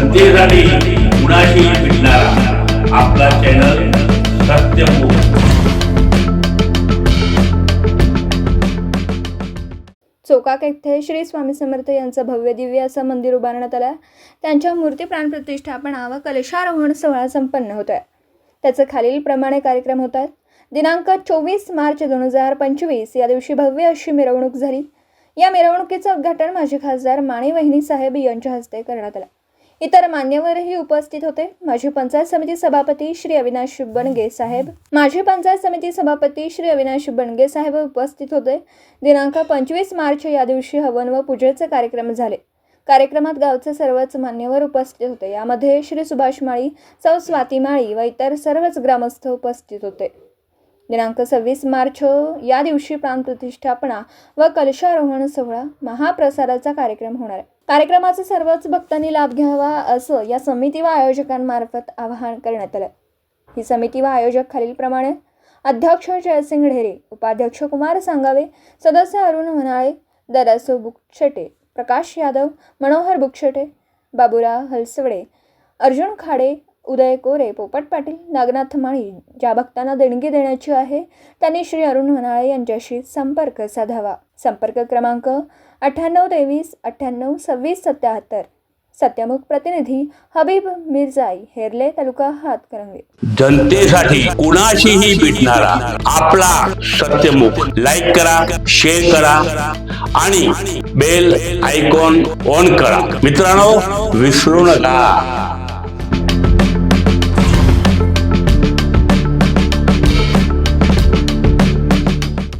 जनतेसाठी कुणाशी भेटणारा. आपला चॅनल सत्यमुख चोकाक येथे श्री स्वामी समर्थ यांचं भव्य दिव्य असं मंदिर उभारण्यात आलं. आहे त्यांच्या मूर्ती प्राणप्रतिष्ठापना व कलशारोहण सोहळा संपन्न होत आहे त्याचं खालील प्रमाणे कार्यक्रम होत आहेत दिनांक चोवीस मार्च दोन हजार पंचवीस या दिवशी भव्य अशी मिरवणूक झाली. या मिरवणुकीचं उद्घाटन माजी खासदार माणी वहिनी साहेब यांच्या हस्ते करण्यात आलं. इतर मान्यवरही उपस्थित होते. माजी पंचायत समिती सभापती श्री अविनाश बनगे साहेब. माजी पंचायत समिती सभापती श्री अविनाश बनगे साहेब उपस्थित होते. दिनांक पंचवीस मार्च या दिवशी हवन व पूजेचे कार्यक्रम झाले. कार्यक्रमात गावचे सर्वच मान्यवर उपस्थित होते. यामध्ये श्री सुभाष माळी सौ स्वाती माळी व इतर सर्वच ग्रामस्थ उपस्थित होते. दिनांक सव्वीस मार्च या दिवशी प्राणप्रतिष्ठापना व कलशारोहण सोहळा महाप्रसादाचा कार्यक्रम होणार आहे. कार्यक्रमाचा सर्वच भक्तांनी लाभ घ्यावा असं या समिती व आयोजकांमार्फत आवाहन करण्यात आलं. ही समिती व आयोजक खालीलप्रमाणे अध्यक्ष जयसिंग ढेरे उपाध्यक्ष कुमार सांगावे सदस्य अरुण म्हणाळे दरासो बुकशेटे प्रकाश यादव मनोहर बुकशेटे बाबुराव हलसवडे अर्जुन खाडे उदय कोरे पोपट पाटील नागनाथ माळी ज्या भक्तांना देणगी देण्याची आहे त्यांनी श्री अरुण म्हणाळे यांच्याशी संपर्क साधावा. संपर्क क्रमांक अठ्ठ्याण्णव तेवीस अठ्ठ्याण्णव सव्वीस सत्याहत्तर. सत्यमुख प्रतिनिधी हबीब मिर्जाई हेरले तालुका हातकरंगे जनतेसाठी कुणाशीही भेटणारा आपला सत्यमुख लाईक करा शेअर करा आणि बेल आयकॉन ऑन करा. मित्रांनो विसरू नका.